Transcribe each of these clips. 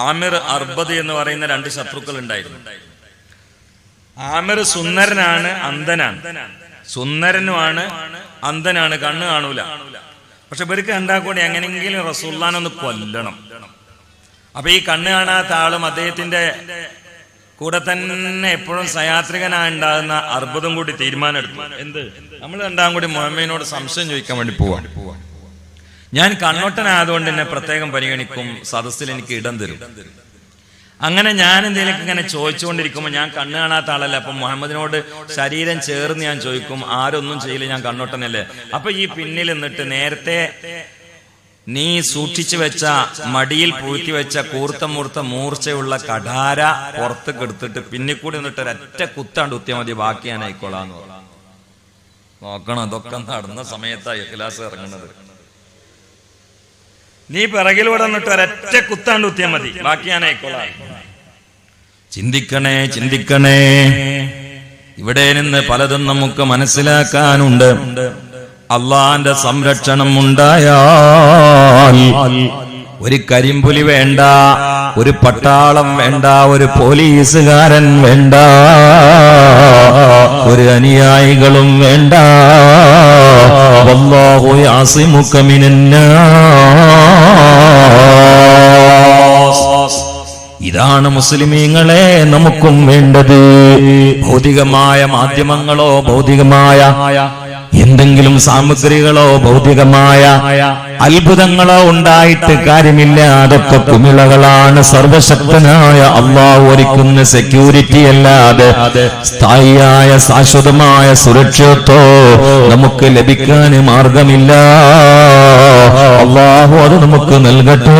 ആമിർ അർബദ് എന്ന് പറയുന്ന രണ്ട് ശത്രുക്കൾ ഉണ്ടായിരുന്നു. ആമിർ സുന്ദരനാണ് അന്ധനാണ്. സുന്ദരനുമാണ് അന്ധനാണ് കണ്ണ് കാണൂല. പക്ഷെ ഇവർക്ക് എന്താ കൂടി? എങ്ങനെയെങ്കിലും റസൂല്ലാനൊന്ന് കൊല്ലണം. അപ്പൊ ഈ കണ്ണ് കാണാത്ത ആളും അദ്ദേഹത്തിന്റെ കൂടെ തന്നെ എപ്പോഴും സയാത്രികനായി ഉണ്ടാകുന്ന അർബുദം കൂടി തീരുമാനമെടുത്തു. എന്ത്? നമ്മൾ രണ്ടാം കൂടി മുഹമ്മദിനോട് സംശയം ചോദിക്കാൻ വേണ്ടി പോവാൻ ഞാൻ കണ്ണോട്ടനായതുകൊണ്ട് എന്നെ പ്രത്യേകം പരിഗണിക്കും സദസ്സിൽ എനിക്ക് ഇടം തരും. അങ്ങനെ ഞാൻ എന്തെങ്കിലും ഇങ്ങനെ ചോദിച്ചുകൊണ്ടിരിക്കുമ്പോൾ ഞാൻ കണ്ണ് കാണാത്ത ആളല്ല? അപ്പൊ മുഹമ്മദിനോട് ശരീരം ചേർന്ന് ഞാൻ ചോദിക്കും ആരൊന്നും ചെയ്യില്ല ഞാൻ കണ്ണോട്ടനല്ലേ? അപ്പൊ ഈ പിന്നിൽ നിന്നിട്ട് നേരത്തെ നീ സൂക്ഷിച്ചു വെച്ച മടിയിൽ പൂഴ്ത്തി വെച്ച കൂർത്ത മൂർത്ത മൂർച്ചയുള്ള കഠാര പുറത്ത് കെടുത്തിട്ട് പിന്നെ കൂടി നിന്നിട്ട് ഒരൊറ്റ കുത്താണ്ട് കുത്തിയാൽ മതി ബാക്കി ഞാൻ ആയിക്കോളാന്ന് നോക്കണം അതൊക്കെ നടന്ന സമയത്താണ് ഇഖ്ലാസ് ഇറങ്ങുന്നത്. നീ പിറകിലൂടെ നിന്നിട്ട് ഒരൊറ്റ കുത്താണ്ട് കുത്തിയാൽ മതി. ബാക്കി ഞാൻ ആയിക്കോളാം. ചിന്തിക്കണേ ചിന്തിക്കണേ. ഇവിടെ നിന്ന് പലതും നമുക്ക് മനസ്സിലാക്കാനുണ്ട്. അള്ളാന്റെ സംരക്ഷണം ഉണ്ടായാൽ ഒരു കരിമ്പുലി വേണ്ട ഒരു പട്ടാളം വേണ്ട ഒരു പോലീസുകാരൻ വേണ്ട ഒരു അനുയായികളും വേണ്ട. വല്ലാഹു യാസിമുക ഇതാണ് മുസ്ലിമീങ്ങളെ നമുക്കും വേണ്ടത്. ഭൗതികമായ മാധ്യമങ്ങളോ ഭൗതികമായ എന്തെങ്കിലും സാമഗ്രികളോ ഭൗതികമായ അത്ഭുതങ്ങളോ ഉണ്ടായിട്ട് കാര്യമില്ല. അതൊക്കെ കുമിളകളാണ്. സർവശക്തനായ അള്ളാഹ് ഒരുക്കുന്ന സെക്യൂരിറ്റി അല്ലാതെ സ്ഥായിയായ ശാശ്വതമായ സുരക്ഷത്തോ നമുക്ക് ലഭിക്കാൻ മാർഗമില്ല. അള്ളാഹു അത് നമുക്ക് നൽകട്ടെ.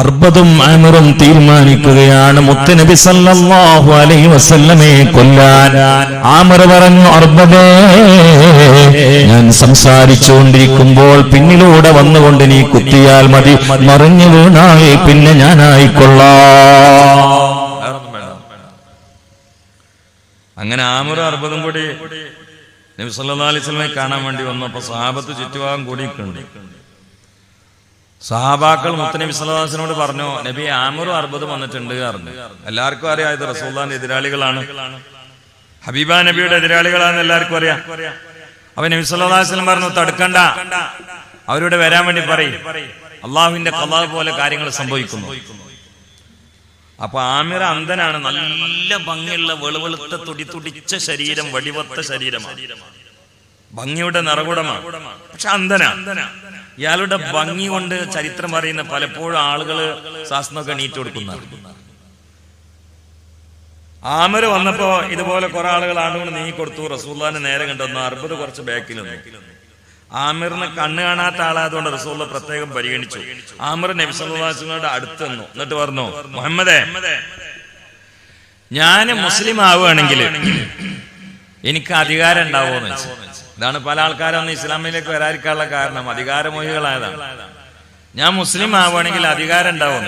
അർബദും ആമറും തീരുമാനിക്കുകയാണ്. മുത്തനബി സല്ലല്ലാഹു അലൈഹി വസല്ലമയെ കൊല്ലാൻ. ആമർ പറഞ്ഞു അർബദേ ഞാൻ സംസാരിച്ചുകൊണ്ടിരിക്കുമ്പോൾ പിന്നിലൂടെ വന്നുകൊണ്ട് നീ കുത്തിയാൽ മതി. മറിഞ്ഞു വീണാൽ പിന്നെ ഞാനായിക്കൊള്ളാം. അങ്ങനെ ആമർ അർബദും കൂടി നബി സല്ലല്ലാഹു അലൈഹി വസല്ലമയെ കാണാൻ വേണ്ടി വന്നപ്പോ സഹാബത്ത് ചുറ്റുഭാഗം കൂടിയിട്ടുണ്ട്. സഹാബാക്കൾ മുത്തനബി സ്വലാസിനോട് പറഞ്ഞു നബി ആമറും അർബുദും വന്നിട്ടുണ്ട് പറഞ്ഞു. എല്ലാവർക്കും അറിയാം ഇത് റസൂല്ലാന്റെ എതിരാളികളാണ്. ഹബീബ നബിയുടെ എതിരാളികളാണെന്ന് എല്ലാവർക്കും അറിയാം. അവൻ നബി സല്ലാസ്ലം പറഞ്ഞു തടുക്കണ്ട. അവരോട് വരാൻ വേണ്ടി പറയും. അള്ളാഹുവിന്റെ കലാ പോലെ കാര്യങ്ങൾ സംഭവിക്കുന്നു. അപ്പൊ ആമിർ അന്ധനാണ് നല്ല ഭംഗിയുള്ള വെളുവെളുത്ത തുടി തുടിച്ച ശരീരം വടിവത്ത ശരീരമാണ്. ഭംഗിയുടെ നിറകുടമാണ് പക്ഷെ അന്ധനാ. ഇയാളുടെ ഭംഗി കൊണ്ട് ചരിത്രം അറിയുന്ന പലപ്പോഴും ആളുകൾ ശാസ്ത്രമൊക്കെ നീറ്റ് കൊടുക്കുന്ന ആമര വന്നപ്പോ ഇതുപോലെ കുറെ ആളുകൾ ആണുകൊണ്ട് നീങ്ങി കൊടുത്തു. റസൂല്ലാനെ നേരെ കണ്ടുവന്നു അറുപത് കുറച്ച് ബാക്കിൽ നിന്നു. ആമിറിന് കണ്ണ് കാണാത്ത ആളായതുകൊണ്ട് റസൂള്ള പ്രത്യേകം പരിഗണിച്ചു. ആമിർ നബിസുല്ലാസിനോട് അടുത്ത് നിന്നു. എന്നിട്ട് പറഞ്ഞു മുഹമ്മദേ ഞാൻ മുസ്ലിം ആവുകയാണെങ്കിൽ എനിക്ക് അധികാരം ഉണ്ടാവുമെന്ന് വെച്ചു. ഇതാണ് പല ആൾക്കാരൊന്നും ഇസ്ലാമിലേക്ക് വരാതിരിക്കാനുള്ള കാരണം. അധികാരമോഹികളായതാണ് ഞാൻ മുസ്ലിം ആവുകയാണെങ്കിൽ അധികാരം ഉണ്ടാവും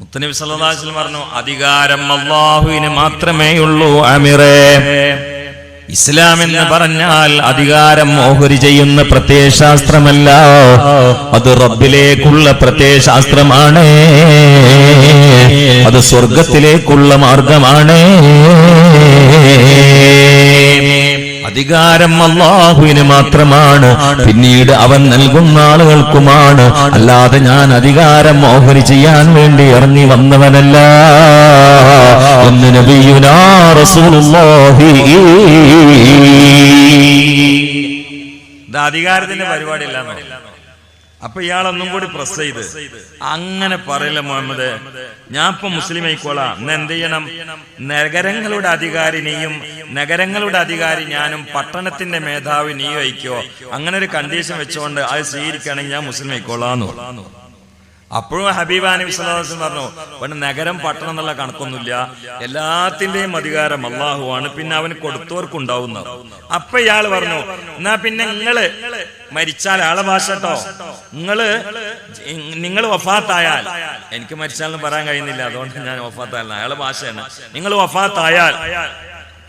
മുത്തനബി സല്ലാസ്ലം പറഞ്ഞു അധികാരം അള്ളാഹുവിന് മാത്രമേ ഉള്ളൂ അമിറേ. ഇസ്ലാം എന്ന് പറഞ്ഞാൽ അധികാരം ഓഹരി ചെയ്യുന്ന പ്രത്യയശാസ്ത്രമല്ല അത് റബ്ബിലേക്കുള്ള പ്രത്യയശാസ്ത്രമാണ് അത് സ്വർഗത്തിലേക്കുള്ള മാർഗമാണ്. അധികാരം അള്ളാഹുവിന് മാത്രമാണ്. പിന്നീട് അവൻ നൽകുന്ന ആളുകൾക്കുമാണ്. അല്ലാതെ ഞാൻ അധികാരം ഓഹരി ചെയ്യാൻ വേണ്ടി ഇറങ്ങി വന്നവനല്ല. നബിയുനാ റസൂലുള്ളാഹി. അധികാരത്തിന്റെ പരിപാടിയല്ല അപ്പൊ ഇയാളൊന്നും കൂടി പ്രസ് ചെയ്ത് അങ്ങനെ പറയില്ല മുഹമ്മദ് ഞാൻ ഇപ്പൊ മുസ്ലിം ആയിക്കോളാം. ഇന്ന് എന്ത് ചെയ്യണം? നഗരങ്ങളുടെ അധികാരി നീയും നഗരങ്ങളുടെ അധികാരി ഞാനും പട്ടണത്തിന്റെ മേധാവി നീ വഹിക്കോ അങ്ങനെ ഒരു കണ്ടീഷൻ വെച്ചുകൊണ്ട് അത് സ്വീകരിക്കുകയാണെങ്കിൽ ഞാൻ മുസ്ലിം ആയിക്കോളാന്ന് പറഞ്ഞു. അപ്പോഴും ഹബീബ് നബി പറഞ്ഞു പിന്നെ നഗരം പട്ടണം എന്നുള്ള കണക്കൊന്നുമില്ല. എല്ലാത്തിന്റെയും അധികാരം അള്ളാഹുവാണ് പിന്നെ അവന് കൊടുത്തവർക്കുണ്ടാവുന്ന അപ്പൊ ഇയാൾ പറഞ്ഞു എന്നാ പിന്നെ നിങ്ങൾ മരിച്ചാൽ ആളെ ഭാഷ കേട്ടോ നിങ്ങൾ നിങ്ങൾ വഫാത്തായാൽ. എനിക്ക് മരിച്ചാലെന്ന് പറയാൻ കഴിയുന്നില്ല. അതുകൊണ്ട് ഞാൻ വഫാത്തായാലും അയാളെ ഭാഷയാണ് നിങ്ങൾ വഫാത്തായാൽ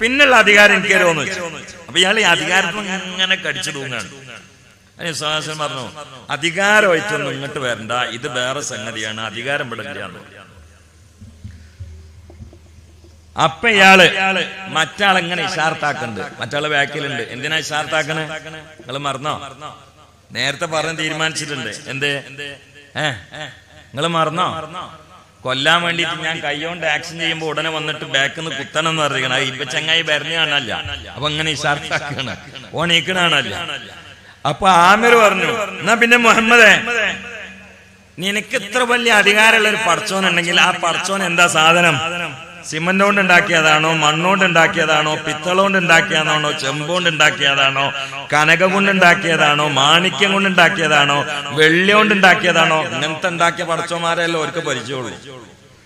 പിന്നുള്ള അധികാരം എനിക്ക് തരുമെന്ന് വെച്ചു അപ്പൊ ഇയാൾ ഈ അധികാരത്തിൽ ഇങ്ങനെ കടിച്ചു തൂങ്ങാണ് അതിന് സുഹാസൻ പറഞ്ഞു അധികാരമായിട്ടൊന്നും ഇങ്ങോട്ട് വരണ്ട ഇത് വേറെ സംഗതിയാണ് അധികാരം വിടില്ല അപ്പൊ ഇയാൾ മറ്റാളെങ്ങനെ ഇഷാർത്താക്കുന്നുണ്ട് മറ്റാൾ ബാക്കിലുണ്ട്. എന്തിനാ ഇഷാർത്താക്കണ്? നിങ്ങൾ മറന്നോ? നേരത്തെ പറഞ്ഞ് തീരുമാനിച്ചിട്ടുണ്ട്. എന്ത്? ഏ? നിങ്ങൾ മറന്നോ? കൊല്ലാൻ വേണ്ടിട്ട് ഞാൻ കൈകൊണ്ട് ആക്ഷൻ ചെയ്യുമ്പോ ഉടനെ വന്നിട്ട് ബാക്കിൽ നിന്ന് കുത്തണം എന്ന് പറയുകയാണ് ഇപ്പൊ ചങ്ങായി വരണ കാണല്ല അപ്പൊ അങ്ങനെ ഇഷാർത്താക്കാണ്? ഓ നീക്കണാണല്ല അപ്പൊ ആമിർ പറഞ്ഞു എന്നാ പിന്നെ മുഹമ്മദേ നിനക്ക് ഇത്ര വലിയ അധികാരമുള്ള ഒരു പടച്ചോൻ ഉണ്ടെങ്കിൽ ആ പടച്ചോൻ എന്താ സാധനം? സിമന്റ് കൊണ്ട് ഉണ്ടാക്കിയതാണോ മണ്ണുകൊണ്ട് ഉണ്ടാക്കിയതാണോ പിത്തള ഉണ്ടാക്കിയതാണോ ചെമ്പോണ്ട് ഉണ്ടാക്കിയതാണോ കനക കൊണ്ട് ഉണ്ടാക്കിയതാണോ മാണിക്യം കൊണ്ട് ഉണ്ടാക്കിയതാണോ വെള്ളി കൊണ്ട് ഉണ്ടാക്കിയതാണോ? ഇങ്ങനത്തെ ഉണ്ടാക്കിയ പടച്ചോമാരെല്ലാം അവർക്ക് പരിചയമുള്ളൂ?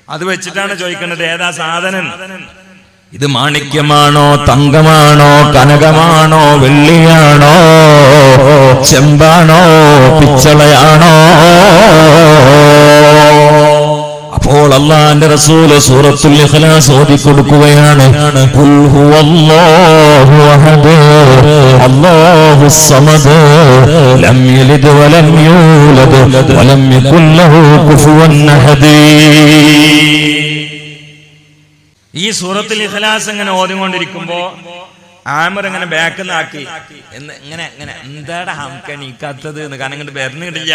അത് വെച്ചിട്ടാണ് ചോദിക്കുന്നത് ഏതാ സാധനം? ഇത് മാണിക്യമാണോ തങ്കമാണോ കനകമാണോ വെള്ളിയാണോ ചെമ്പാണോ പിച്ചളയാണോ? അപ്പോൾ അള്ളാന്റെ റസൂൽ സൂറത്തുൽ ഇഖ്ലാസ് ഓതി കൊടുക്കുകയാണ് ഖുൽ ഹുവല്ലാഹു അഹദ് അല്ലാഹുസ് സമദ് ലം യലിദ് വലം യൂലദ് വലം യകുൽ ലഹു കുഫുവൻ അഹദ്. ഈ സൂറത്തിൽ ഇഖലാസ് ഇങ്ങനെ ഓതിക്കൊണ്ടിരിക്കുമ്പോ ആമർ ഇങ്ങനെ ബാക്ക് നാക്കി. എന്ന് ഇങ്ങനെ ഇങ്ങനെ. എന്താടാ നമുക്ക് നീക്കാത്തത് എന്ന്? കാരണം ഇങ്ങോട്ട് വരുന്നിടില്ല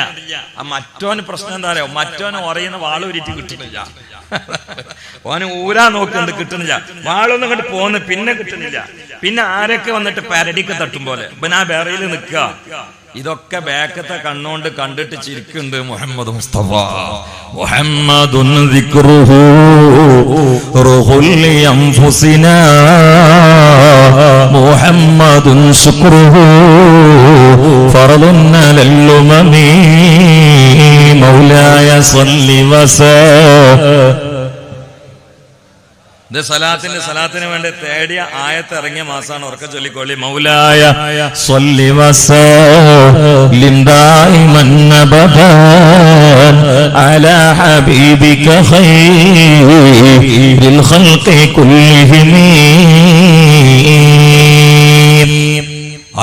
ആ മറ്റോന് പ്രശ്നം എന്താ പറയാ മറ്റോന് ഉറയുന്ന വാളൂരിറ്റ് കിട്ടുന്നില്ല ഓന് ഊരാ നോക്കുന്നുണ്ട് കിട്ടുന്നില്ല. വാളൊന്നും ഇങ്ങോട്ട് പോന്ന് പിന്നെ കിട്ടുന്നില്ല. പിന്നെ ആരൊക്കെ വന്നിട്ട് പരടിക്ക് തട്ടും പോലെ? പിന്നെ ആ വേറയിൽ നിൽക്കുക. ഇതൊക്കെ ബാക്കത്തെ കണ്ണുകൊണ്ട് കണ്ടിട്ട് ചിരിക്കുന്നുണ്ട് മുഹമ്മദ് മുസ്തഫ. മുഹമ്മദ് محمد شكره فرض على الأمم مولاي صل وسلم ഇത് സലാത്തിന് സലാത്തിന് വേണ്ടി തേടിയ ആയത്ത് ഇറങ്ങിയ മാസമാണ് ഉറക്ക ചൊല്ലിക്കോളി മൗലായ صل وسلم دائما ابدا على حبيبك خير الخلق كلهم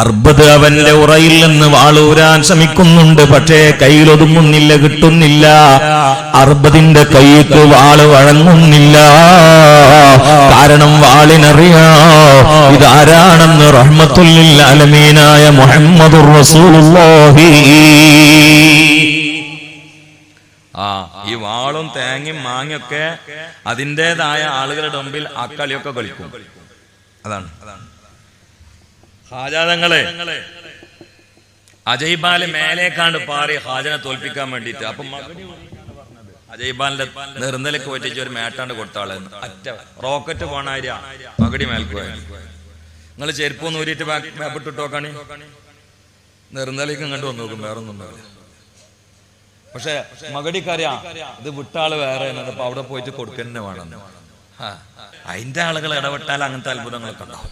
അർബത് അവന്റെ ഉറയിൽ നിന്ന് വാളൂരാൻ ശ്രമിക്കുന്നുണ്ട് പക്ഷേ കയ്യിലൊതുങ്ങുന്നില്ല കിട്ടുന്നില്ല. അർബദിന്റെ കൈക്ക് വാൾ വഴങ്ങുന്നില്ല. കാരണം വാളിനറിയാ ഇതാരാണെന്ന് റഹ്മത്തുല്ലിൽ അലമീനായ മുഹമ്മദുർ റസൂലുള്ളാഹി. ആ ഈ വാളും തേങ്ങയും മാങ്ങയൊക്കെ അതിന്റെതായ ആളുകളുടെ മുമ്പിൽ ആ കളിയൊക്കെ കളിക്കും. അതാണ് അതാണ്. ഹാജാതങ്ങളെ അജയ്ബാൽ മേലേക്കാണ്ട് പാറി ഹാജനെ തോൽപ്പിക്കാൻ വേണ്ടിയിട്ട്. അപ്പൊ അജയ്ബാലിന്റെ നിർന്നലക്ക് പറ്റിച്ച് ഒരു മേട്ടാണ്ട് കൊടുത്താളെ. അറ്റ റോക്കറ്റ് പോണാര്യ മകടി മേൽക്കുക നിങ്ങൾ ചെരുപ്പൊന്ന് ഊരിയിട്ട് വേപ്പിട്ടിട്ട് നോക്കാണി. നിർന്നലേക്ക് ഇങ്ങോട്ട് വന്ന് നോക്കും വേറെ ഒന്നും ഉണ്ടാവില്ല. പക്ഷെ മകടിക്കറിയാം ഇത് വിട്ടാൾ വേറെ അപ്പൊ അവിടെ പോയിട്ട് കൊടുക്കന്നെ വേണം അതിന്റെ ആളുകൾ ഇടപെട്ടാൽ അങ്ങനത്തെ അത്ഭുതങ്ങളൊക്കെ ഉണ്ടാവും.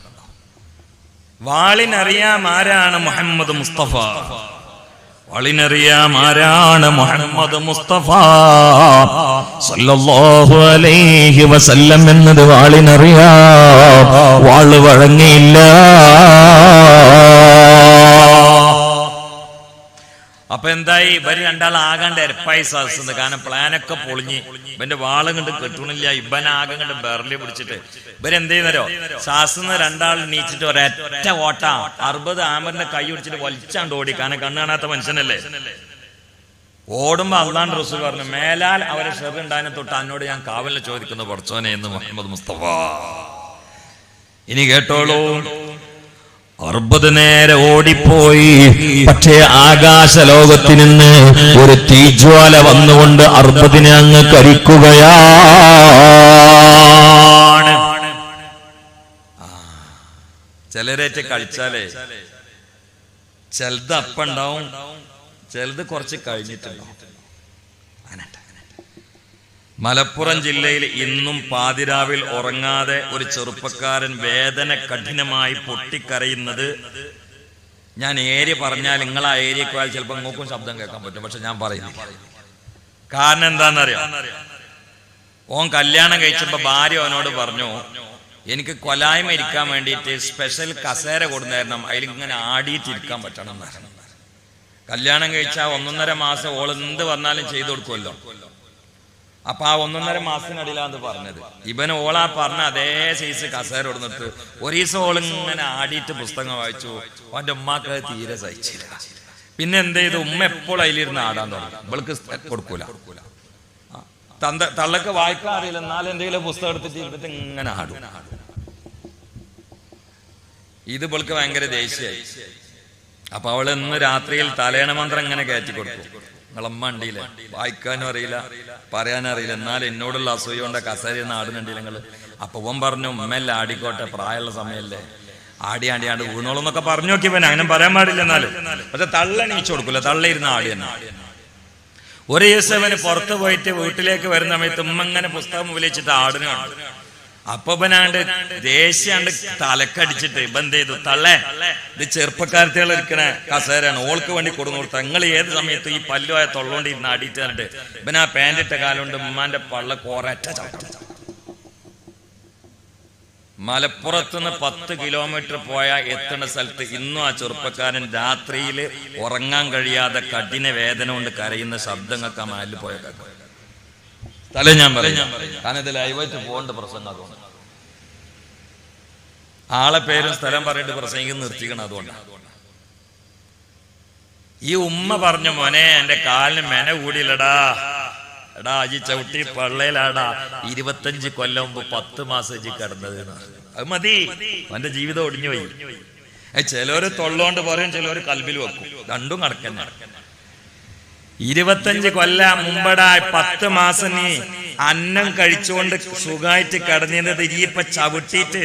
വാളിനറിയാം ആരാണ് മുഹമ്മദ് മുസ്തഫ? വാളിനറിയാം ആരാണ് മുഹമ്മദ് മുസ്തഫ? സല്ലല്ലാഹു അലൈഹി വസല്ലം എന്നത് വാളിനറിയാം. വാൾ വഴങ്ങിയില്ല. അപ്പൊ എന്തായി? ഇവർ രണ്ടാൾ ആകാണ്ട് എരപ്പായി സാധിച്ചത്. കാരണം പ്ലാനൊക്കെ പൊളിഞ്ഞ് ഇവന്റെ വാളും കണ്ട് ഇവൻ ആകെ കണ്ട് ബെറലി പിടിച്ചിട്ട്. ഇവരെന്ത് ചെയ്യുന്നരോ സാസുന്ന രണ്ടാൾ നീച്ചിട്ട് ഒരൊറ്റ ഓട്ട. അറുപത് ആമറിന്റെ കൈ പിടിച്ചിട്ട് വലിച്ചാണ്ട് ഓടി. കാരണം കണ്ണു കാണാത്ത മനുഷ്യനല്ലേ? ഓടുമ്പോ അള്ളാൻ റസൂൽ പറഞ്ഞു മേലാൽ അവരെ ഷെർ ഉണ്ടായതിനെ തൊട്ട് അന്നോട് ഞാൻ കാവലിൽ ചോദിക്കുന്നു. പഠിച്ചോനെ എന്ന് മുഹമ്മദ് മുസ്തഫ. ഇനി കേട്ടോളൂ. അറുപത് നേരെ ഓടിപ്പോയി പക്ഷേ ആകാശ ലോകത്തിൽ നിന്ന് ഒരു തീജ്വാല വന്നുകൊണ്ട് അർബതിനെ അങ്ങ് കരിക്കുകയാണ് ചിലരേറ്റ് കഴിച്ചാലേ ചിലത് അപ്പുണ്ടാവും ചിലത് കുറച്ച് കഴിഞ്ഞിട്ടുണ്ടാവും. മലപ്പുറം ജില്ലയിൽ ഇന്നും പാതിരാവിൽ ഉറങ്ങാതെ ഒരു ചെറുപ്പക്കാരൻ വേദന കഠിനമായി പൊട്ടിക്കരയുന്നത് ഞാൻ ഏരിയ പറഞ്ഞാൽ നിങ്ങൾ ആ ഏരിയക്ക് പോയാൽ ചിലപ്പോൾ നോക്കും ശബ്ദം കേൾക്കാൻ പറ്റും പക്ഷെ ഞാൻ പറയുന്നു കാരണം എന്താണെന്നറിയാം? ഓൻ കല്യാണം കഴിച്ചപ്പോ ഭാര്യ അവനോട് പറഞ്ഞു എനിക്ക് കൊലായ്മ ഇരിക്കാൻ വേണ്ടിയിട്ട് സ്പെഷ്യൽ കസേര കൊടുന്നായിരുന്നു അതിൽ ഇങ്ങനെ ആടിയിട്ടിരിക്കാൻ പറ്റണം കല്യാണം കഴിച്ചാൽ ഒന്നൊന്നര മാസം ഓൾ എന്ത് വന്നാലും ചെയ്തു കൊടുക്കുമല്ലോ. അപ്പൊ ആ ഒന്നൊന്നര മാസത്തിനടിയിലാന്ന് പറഞ്ഞത്. ഇവൻ ഓളാ പറഞ്ഞ അതേ സൈസ് കസേര കൊടുത്തിട്ട് ഒരീസം ഇങ്ങനെ ആടിയിട്ട് പുസ്തകം വായിച്ചു. അവന്റെ ഉമ്മാക്ക് തീരെ സഹിച്ചില്ല. പിന്നെ എന്ത് ചെയ്തു? ഉമ്മ എപ്പോഴും അതിലിരുന്ന് ആടാൻ തുടങ്ങി. ഇവൾക്ക് കൊടുക്കൂല. തന്ത തള്ളക്ക് വായിക്കാൻ അറിയില്ല. എന്നാലും എന്തെങ്കിലും പുസ്തകം എടുത്തിട്ട് ഇരുന്നിട്ട് ഇങ്ങനെ ആടും. ഇത് ഇവൾക്ക് ഭയങ്കര ദേഷ്യമായി അപ്പൊ അവൾ ഇന്ന് രാത്രിയിൽ തലേണ മന്ത്രം ഇങ്ങനെ കയറ്റി കൊടുക്കും. നിങ്ങളമ്മ വായിക്കാനും അറിയില്ല പറയാനും അറിയില്ല. എന്നാൽ എന്നോടുള്ള അസൂയ കൊണ്ട് കസേര നാടുന്നുണ്ട് നിങ്ങൾ? അപ്പൊ ഓൻ പറഞ്ഞു ഉമ്മല്ല ആടിക്കോട്ടെ പ്രായമുള്ള സമയല്ലേ? ആടി ആടി ആണ്ട് വീണോളും എന്നൊക്കെ പറഞ്ഞു നോക്കി ഇവൻ അങ്ങനെ പറയാൻ പാടില്ല എന്നാലും. പക്ഷെ തള്ള നീച്ചു കൊടുക്കൂല തള്ളയിരുന്ന ആടി തന്നെ. ഒരു ദിവസം അവന് പുറത്ത് പോയിട്ട് വീട്ടിലേക്ക് വരുന്ന സമയത്ത് ഉമ്മ ഇങ്ങനെ പുസ്തകം വിളിച്ചിട്ട് ആടുകയാണ് അപ്പൊ ഇവനാണ്ട് ദേഷ്യാണ്ട് തലക്കടിച്ചിട്ട് എന്ത് ചെയ്തു? തള്ളേ. ഇത് ചെറുപ്പക്കാരത്തികൾ ഇരിക്കണ. കസേരയാണ്. ഓൾക്ക് വേണ്ടി കൊടുന്നു കൊടുത്ത. നിങ്ങൾ ഏത് സമയത്തും ഈ പല്ലുവായ തൊള്ളോണ്ട് ഇരുന്ന് അടിച്ചിട്ട് ഇവൻ ആ പാന്റ് ഇട്ട കാലുകൊണ്ട് ഉമ്മാന്റെ പള്ള കോററ്റ ചവിട്ടി. മലപ്പുറത്തുനിന്ന് പത്ത് കിലോമീറ്റർ പോയ എത്തുന്ന സ്ഥലത്ത് ഇന്നും ആ ചെറുപ്പക്കാരൻ രാത്രിയിൽ ഉറങ്ങാൻ കഴിയാതെ കഠിന വേദന കൊണ്ട് കരയുന്ന ശബ്ദങ്ങൾക്ക് ആ മാലിൽ പോയ തല ഞാൻ പറയാം. കാരണം ഇത് ലൈവായിട്ട് പോകേണ്ട പ്രസംഗം അതുകൊണ്ട് ആളെ പേരും സ്ഥലം പറഞ്ഞിട്ട് പ്രസംഗിക്കും നിർത്തിക്കണം അതുകൊണ്ടാണ് ഈ ഉമ്മ പറഞ്ഞു മോനെ എന്റെ കാലിന് മെന കൂടിയില്ലടാ. എടാ അജി ചവിട്ടി പള്ളയിലാടാ. ഇരുപത്തഞ്ച് കൊല്ലം മുമ്പ് പത്ത് മാസം അജി കിടന്നത് അത് മതി. അവന്റെ ജീവിതം ഒടിഞ്ഞു പോയി ചിലവര് തൊള്ളോണ്ട് പറയും ചിലര് കൽബിൽ വെക്കും. രണ്ടും കണക്കന്നെ. ഇരുപത്തഞ്ച് കൊല്ല മുമ്പടാ പത്ത് മാസം നീ അന്നം കഴിച്ചുകൊണ്ട് സുഖമായിട്ട് കിടന്നിരുന്നത് ഈ ഇപ്പൊ ചവിട്ടിയിട്ട്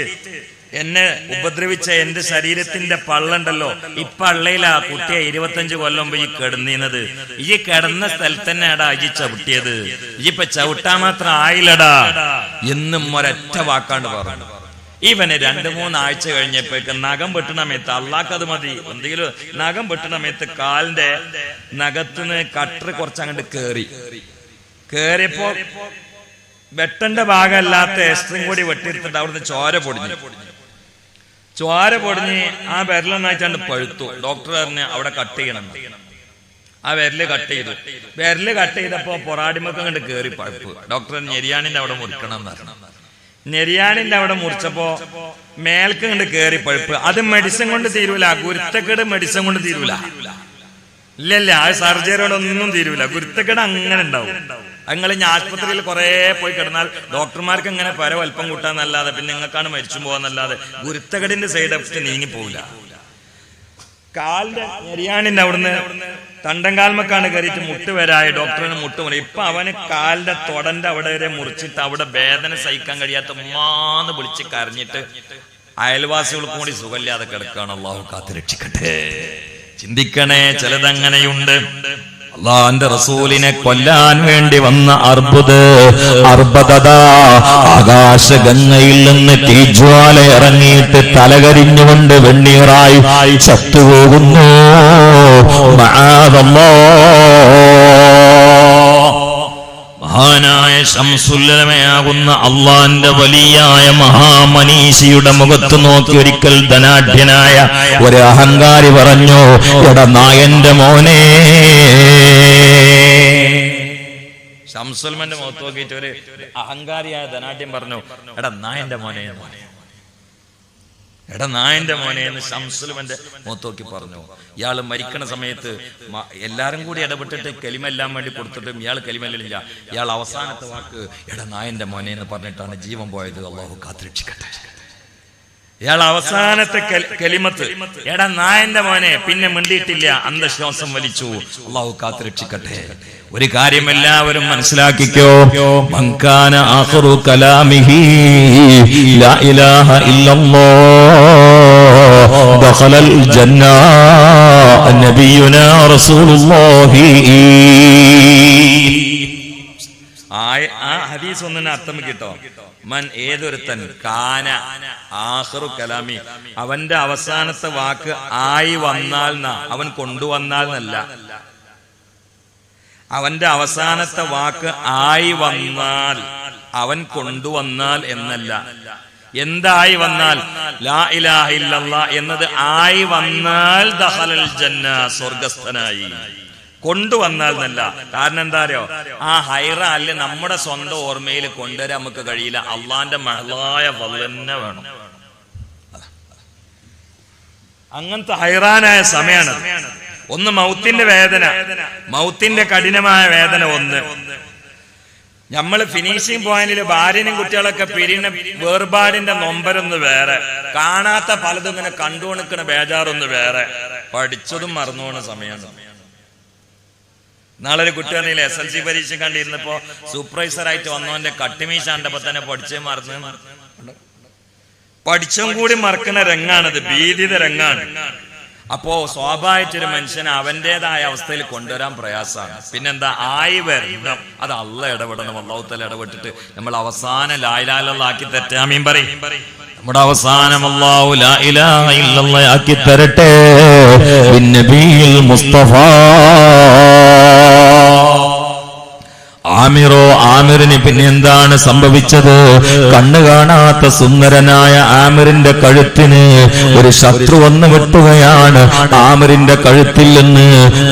എന്നെ ഉപദ്രവിച്ച എന്റെ ശരീരത്തിന്റെ പള്ളുണ്ടല്ലോ. ഈ പള്ളയിലാ കുട്ടിയെ ഇരുപത്തഞ്ച് കൊല്ലം പോയി കിടന്നിരുന്നത്. ഈ കിടന്ന സ്ഥലത്ത് തന്നെയാടാ ഈ ചവിട്ടിയത്. ഇപ്പൊ ചവിട്ടാ മാത്രം ആയില്ലടാ. എന്നും ഒരൊറ്റ വാക്കാണ്ട് പറഞ്ഞു. ഇവന് രണ്ട് മൂന്നാഴ്ച കഴിഞ്ഞപ്പോഴേക്ക് നഖം പെട്ടണ മേത്ത് അള്ളാക്കത് മതി. എന്തെങ്കിലും നഖം പെട്ടണ മേത്ത് കാലിന്റെ നഖത്തിന് കട്ടർ കുറച്ച് അങ്ങോട്ട് കേറി. കേറിയപ്പോ വെട്ടന്റെ ഭാഗമല്ലാത്ത എസ്ത്രീം കൂടി വെട്ടിയെടുത്തിട്ട് അവിടുന്ന് ചോര പൊടിഞ്ഞു. ചോര പൊടിഞ്ഞ് ആ വിരലൊന്നായിട്ടാണ്ട് പഴുത്തു. ഡോക്ടർ പറഞ്ഞ് അവിടെ കട്ട് ചെയ്യണം. ആ വിരൽ കട്ട് ചെയ്തു. വിരൽ കട്ട് ചെയ്തപ്പോ പൊറാടിമൊക്കെ കണ്ട് കേറി പഴുപ്പ്. ഡോക്ടർ ഞെരിയാണിന്റെ അവിടെ മുറിക്കണം എന്ന് പറഞ്ഞു. നെരിയാണിന്റെ അവിടെ മുറിച്ചപ്പോ മേൽക്ക് കണ്ട് കേറി പഴുപ്പ്. അത് മെഡിസിൻ കൊണ്ട് തീരൂല. ഗുരുത്തക്കേട് മെഡിസിൻ കൊണ്ട് തീരൂല. ഇല്ല ഇല്ല. ആ സർജറിയോടൊന്നും തീരൂല. ഗുരുത്തക്കേട് അങ്ങനെ ഉണ്ടാവും. നിങ്ങൾ ഇനി ആശുപത്രിയിൽ കുറേ പോയി കിടന്നാൽ ഡോക്ടർമാർക്ക് ഇങ്ങനെ പര വൽപ്പം കൂട്ടാന്നല്ലാതെ പിന്നെ നിങ്ങൾക്കാണ് മരിച്ചു പോകാന്നല്ലാതെ ഗുരുത്തകടിന്റെ സൈഡ് എഫക്ട് നീങ്ങി പോവില്ല. കാലിന്റെ ഞെരിയാണിന്റെ അവിടുന്ന് തണ്ടൻകാൽമക്കാണ് കയറിയിട്ട് മുട്ട് വരായ ഡോക്ടറിന് മുട്ട് മുറി ഇപ്പൊ അവന് കാലിന്റെ തൊടന്റെ അവിടെ വരെ മുറിച്ചിട്ട് അവിടെ വേദന സഹിക്കാൻ കഴിയാത്ത ഉമ്മാന്ന് വിളിച്ച് കരഞ്ഞിട്ട് അയൽവാസികൾക്കും കൂടി സുഖമില്ലാതെ കിടക്കുകയാണ് അള്ളാഹു കാത്തു രക്ഷിക്കട്ടെ. ചിന്തിക്കണേ ചിലതങ്ങനെയുണ്ട്. അള്ളാന്റെ റസൂലിനെ കൊല്ലാൻ വേണ്ടി വന്ന അർബുദ് അർബദത ആകാശഗംഗയിൽ നിന്ന് തീജ്വാല ഇറങ്ങിയിട്ട് തലകരിഞ്ഞുകൊണ്ട് വെണ്ണീറായി ചത്തുപോകുന്നു മആദല്ലാ. മഹാനായ ശംസുല്ലമയാകുന്ന അള്ളാന്റെ വലിയായ മഹാമനീഷിയുടെ മുഖത്ത് നോക്കി ഒരിക്കൽ ധനാഢ്യനായ ഒരു അഹങ്കാരി പറഞ്ഞു എടാ നായന്റെ മോനെ. ശംസുൽമന്റെ മുഖത്ത് നോക്കിയിട്ട് ഒരു അഹങ്കാരിയായ ധനാഢ്യം പറഞ്ഞു എടാ നായന്റെ മോനെ മോനെ. എടാ നായന്റെ മോനെ എന്ന് ഷംസുൽമന്റെ മുഖത്ത് നോക്കി പറഞ്ഞു. ഇയാൾ മരിക്കണ സമയത്ത് എല്ലാവരും കൂടി ഇടപെട്ടിട്ട് കലിമെല്ലാം വേണ്ടി കൊടുത്തിട്ടും ഇയാൾ കലിമല്ലില്ല ഇയാൾ അവസാനത്തെ വാക്ക് എടാ നായന്റെ മോനെ എന്ന് പറഞ്ഞിട്ടാണ് ജീവൻ പോയത്. അള്ളാഹു കാത്തിരക്ഷിക്കട്ടെ. ഇയാൾ അവസാനത്തെ കലിമത്ത്. എടാ നായന്റെ മോനെ പിന്നെ മിണ്ടിയിട്ടില്ല. അന്ധശ്വാസം വലിച്ചു. അള്ളാഹു കാത്തുരക്ഷിക്കട്ടെ ഒരു കാര്യം എല്ലാവരും മനസ്സിലാക്കിക്കോ. മങ്കാന ആഖിറു കലാമിഹി ലാ ഇലാഹ ഇല്ലല്ലാഹ് ദഖലൽ ജന്ന നബിയുനാ റസൂലുള്ളാഹി ആ ഹദീസ് ഒന്നിനെ അർത്ഥം കിട്ടോ? മൻ ഏതൊരുത്തൻ കാന ആഹ്റു കലാമി അവന്റെ അവസാനത്തെ വാക്ക് ആയി വന്നാൽ ന്നാ. അവൻ കൊണ്ടുവന്നാൽ എന്നല്ല. അവന്റെ അവസാനത്തെ വാക്ക് ആയി വന്നാൽ അവൻ കൊണ്ടുവന്നാൽ എന്നല്ല. എന്തായി വന്നാൽ? ലാ ഇലാഹ ഇല്ലല്ലാ എന്നത് ആയി വന്നാൽ ദഹലൽ ജന്ന സ്വർഗസ്ഥനായി കൊണ്ടുവന്നാൽ എന്നല്ല കാരണം എന്താറിയോ ആ ഹൈറ അല്ലെ നമ്മുടെ സ്വന്തം ഓർമ്മയിൽ കൊണ്ടുവരാൻ നമുക്ക് കഴിയില്ല. അള്ളാന്റെ മഹളായ വല്ലന്നെ വേണം. അങ്ങനത്തെ ഹൈറാനായ സമയമാണ് ഒന്ന് മൗത്തിന്റെ വേദന. മൗത്തിന്റെ കഠിനമായ വേദന ഒന്ന്. നമ്മൾ ഫിനിഷിംഗ് പോയിന്റിൽ ഭാര്യനും കുട്ടികളൊക്കെ പിരിയുന്ന വേർപാടിന്റെ നൊമ്പരൊന്ന് വേറെ. കാണാത്ത പലതും ഇങ്ങനെ കണ്ടുകൊടുക്കണ ബേജാറൊന്ന് വേറെ. പഠിച്ചതും മറന്നുപോണ സമയമാണ് നാളെ ഒരു കുട്ടി പറഞ്ഞില്ല എസ് എൽ സി പരീക്ഷ കണ്ടിരുന്നപ്പോ സൂപ്പർവൈസർ ആയിട്ട് വന്നവന്റെ കട്ടിമീശ കണ്ടപ്പോ തന്നെ പഠിച്ചേ മറന്നു. പഠിച്ചും കൂടി മറക്കുന്ന രംഗാണത് ഭീതിത രംഗാണ്. അപ്പോ സ്വാഭാവികമായിട്ടൊരു മനുഷ്യനെ അവന്റേതായ അവസ്ഥയിൽ കൊണ്ടുവരാൻ പ്രയാസമാണ്. പിന്നെന്താ? ആയി വരണം. അത് അല്ല ഇടപെടണം. അള്ളാഹുത്തല ഇടപെട്ടിട്ട് നമ്മൾ അവസാന ലായിലാലാക്കി തെറ്റാമീൻ പറയും. നമ്മുടെ അവസാനം അല്ലാഹു ലാ ഇലാഹ ഇല്ലല്ലാഹ് ആക്കി തരട്ടെ. മുസ്തഫ. ആമിറോ ആമിറിന് പിന്നെ എന്താണ് സംഭവിച്ചത്? കണ്ണു കാണാത്ത സുന്ദരനായ ആമിറിന്റെ കഴുത്തിന് ഒരു ശത്രു വന്ന് വെട്ടുകയാണ്. ആമിറിന്റെ കഴുത്തിൽ നിന്ന്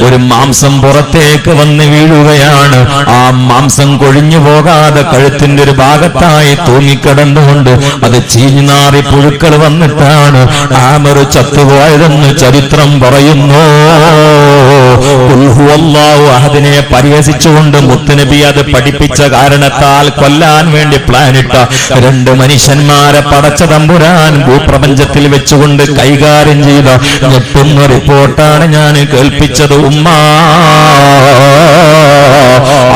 ഒരു മാംസം പുറത്തേക്ക് വന്ന് വീഴുകയാണ്. ആ മാംസം കൊഴിഞ്ഞു പോകാതെ കഴുത്തിന്റെ ഒരു ഭാഗത്തായി തൂങ്ങിക്കിടന്നുകൊണ്ട് അത് ചീഞ്ഞാറി പുഴുക്കൾ വന്നിട്ടാണ് ആമിർ ചത്തുപോയതെന്ന് ചരിത്രം പറയുന്നു. അഹദിനെ പരിഹസിച്ചുകൊണ്ട് മുത്തുനബി അത് പഠിപ്പിച്ച കാരണത്താൽ കൊല്ലാൻ വേണ്ടി പ്ലാനിട്ട രണ്ട് മനുഷ്യന്മാരെ പടച്ച തമ്പുരാൻ ഭൂപ്രപഞ്ചത്തിൽ വെച്ചുകൊണ്ട് കൈകാര്യം ചെയ്ത ഞെട്ടുന്ന റിപ്പോർട്ടാണ് ഞാൻ കേൾപ്പിച്ചത്. ഉമ്മ.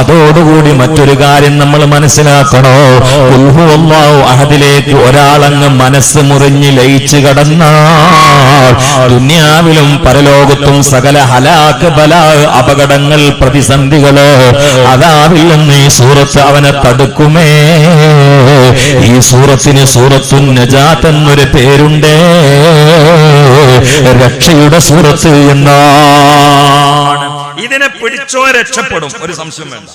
അതോടുകൂടി മറ്റൊരു കാര്യം നമ്മൾ മനസ്സിലാക്കണോ? അഹദിലേക്ക് ഒരാളങ്ങ് മനസ്സ് മുറിഞ്ഞ് ലയിച്ചു കടന്നാൽ ദുന്യാവിലും പരലോകത്തും സകല ഹലാക്ക് ബല അപകടങ്ങൾ പ്രതിസന്ധികൾ അതാവില്ലെന്ന് ഈ സൂറത്ത് അവനെ തടുക്കുമേ. ഈ സൂറത്തിന് സൂറത്തു നജാത്ത് എന്നൊരു പേരുണ്ട്. രക്ഷയുടെ സൂറത്ത് എന്നാണ്. ഇതിനെ പിടിച്ചോ രക്ഷപ്പെടും. ഒരു സംശയം വേണ്ട.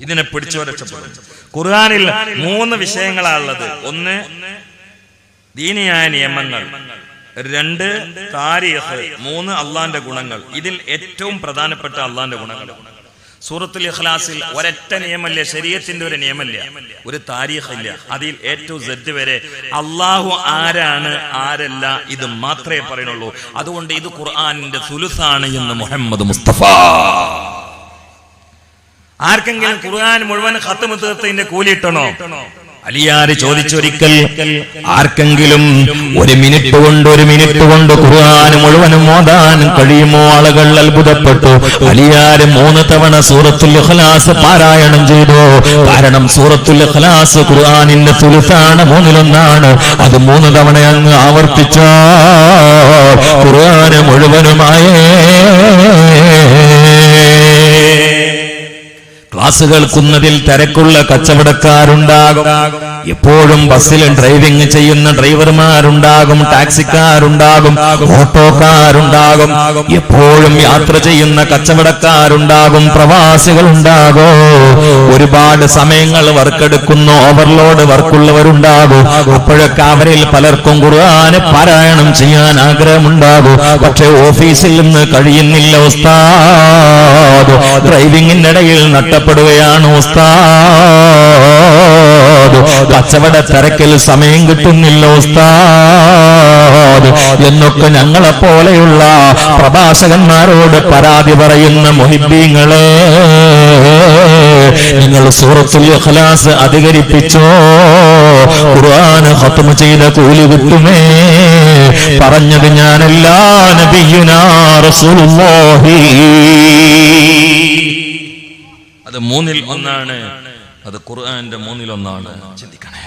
ഇതിനെ പിടിച്ചോ രക്ഷപ്പെടും. ഖുർആാനിൽ മൂന്ന് വിഷയങ്ങളാണുള്ളത് ഒന്ന് ദീനിയായ നിയമങ്ങൾ. രണ്ട് താരീഖ്. മൂന്ന് അള്ളാന്റെ ഗുണങ്ങൾ. ഇതിൽ ഏറ്റവും പ്രധാനപ്പെട്ട അള്ളാന്റെ ഗുണങ്ങൾ. സൂറത്തുൽ ഇഖ്ലാസിൽ ഒരൊറ്റ നിയമല്ല ശരീരത്തിന്റെ ഒരു നിയമല്ല. ഒരു താരീഖില്ല. അതിൽ ഏറ്റവും സെറ്റ് വരെ അള്ളാഹു ആരാണ് ആരല്ല ഇത് മാത്രമേ പറയുന്നുള്ളൂ. അതുകൊണ്ട് ഇത് ഖുർആാനിന്റെ സുലുസാണ് എന്ന് മുഹമ്മദ് മുസ്തഫ. ആർക്കെങ്കിലും ഖുർആൻ മുഴുവൻ ഖത്തമ് തീർത്തതിന്റെ കൂലി ഇട്ടണോ? അലിയാര് ചോദിച്ചൊരിക്കൽ ആർക്കെങ്കിലും ഒരു മിനിറ്റ് കൊണ്ട് ഒരു മിനിറ്റ് കൊണ്ട് ഖുർആൻ മുഴുവനും ഓതാൻ കഴിയുമോ? ആളുകൾ അത്ഭുതപ്പെട്ടു. അലിയാര് മൂന്ന് തവണ സൂറത്തുൽ ഇഖ്ലാസ് പാരായണം ചെയ്തു. കാരണം സൂറത്തുൽ ഇഖ്ലാസ് ഖുർആനിന്റെ തുലുസാണ് മൂന്നിലൊന്നാണ്. അത് മൂന്ന് തവണ അങ്ങ് ആവർത്തിച്ചു ഖുർആന് മുഴുവനുമായേ കേൾക്കുന്നതിൽ തിരക്കുള്ള കച്ചവടക്കാരുണ്ടാകും. എപ്പോഴും ബസ്സിൽ ഡ്രൈവിംഗ് ചെയ്യുന്ന ഡ്രൈവർമാരുണ്ടാകും ടാക്സിക്കാരുണ്ടാകും ഓട്ടോക്കാരുണ്ടാകും എപ്പോഴും യാത്ര ചെയ്യുന്ന കച്ചവടക്കാരുണ്ടാകും പ്രവാസികളുണ്ടാകും. ഒരുപാട് സമയങ്ങൾ വർക്കെടുക്കുന്ന ഓവർലോഡ് വർക്കുള്ളവരുണ്ടാകും. അപ്പോഴൊക്കെ അവരിൽ പലർക്കും ഖുർആന് പാരായണം ചെയ്യാൻ ആഗ്രഹമുണ്ടാകും. പക്ഷെ ഓഫീസിൽ നിന്ന് കഴിയുന്നില്ല ഉസ്താദ്. ഡ്രൈവിംഗിനിടയിൽ നട്ടപ്പെടുകയാണ് ഉസ്താദ്. കച്ചവട തിരക്കിൽ സമയം കിട്ടുന്നില്ല ഉസ്താദ്. എന്നൊക്കെ ഞങ്ങളെ പോലെയുള്ള പ്രഭാഷകന്മാരോട് പരാതി പറയുന്ന മൊഹിബീങ്ങളെ നിങ്ങൾ സൂറത്തുൽ ഇഖ്ലാസ് അധികരിപ്പിച്ചോ? ഖുർആൻ ഖത്മ ചെയ്ത കൂലി കിട്ടുമേ പറഞ്ഞത് ഞാനല്ല നബിയുനാ റസൂലുള്ളാഹി. അത് മൂന്നിൽ ഒന്നാണ്. അത് ഖുർആന്റെ മൂന്നിൽ ഒന്നാണ് ചിന്തിക്കണേ.